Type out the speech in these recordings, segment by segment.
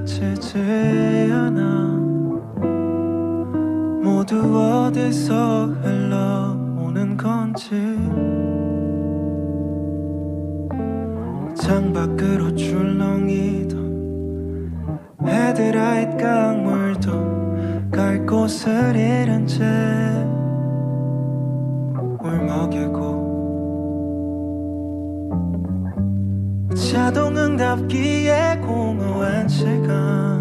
그치지 않아 모두 어디서 흘러오는 건지 창밖으로 출렁이던 헤드라이트가 자동응답기에 공허한 시간.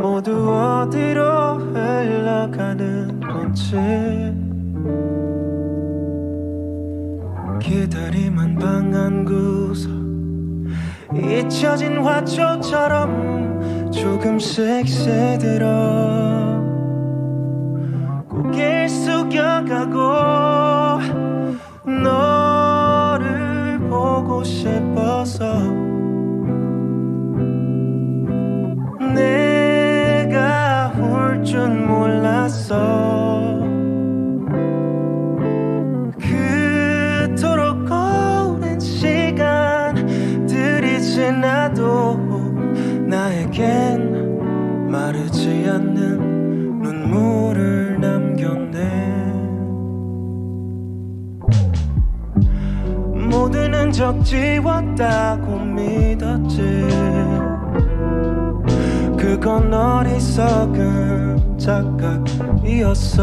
모두 어디로 흘러가는 건지. 기다림 한 방한 구석. 잊혀진 화초처럼 조금씩 새들어 싶어서 내가 울줄 몰랐어 그토록 오랜 시간들이 지나도 나에겐 마르지 않는 흔적 지웠다고 믿었지. 그건 어리석은 착각이었어.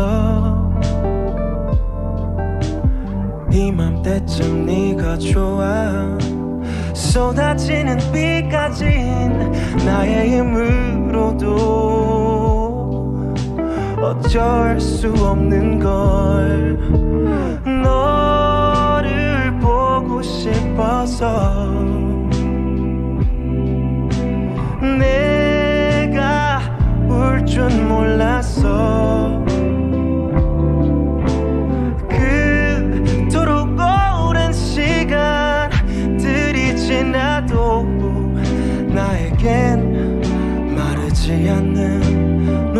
이맘때쯤 네가 좋아 쏟아지는 비까진 나의 힘으로도 어쩔 수 없는 걸 없어. 내가 울 줄 몰랐어. 그토록 오랜 시간들이 지나도 나에겐 마르지 않는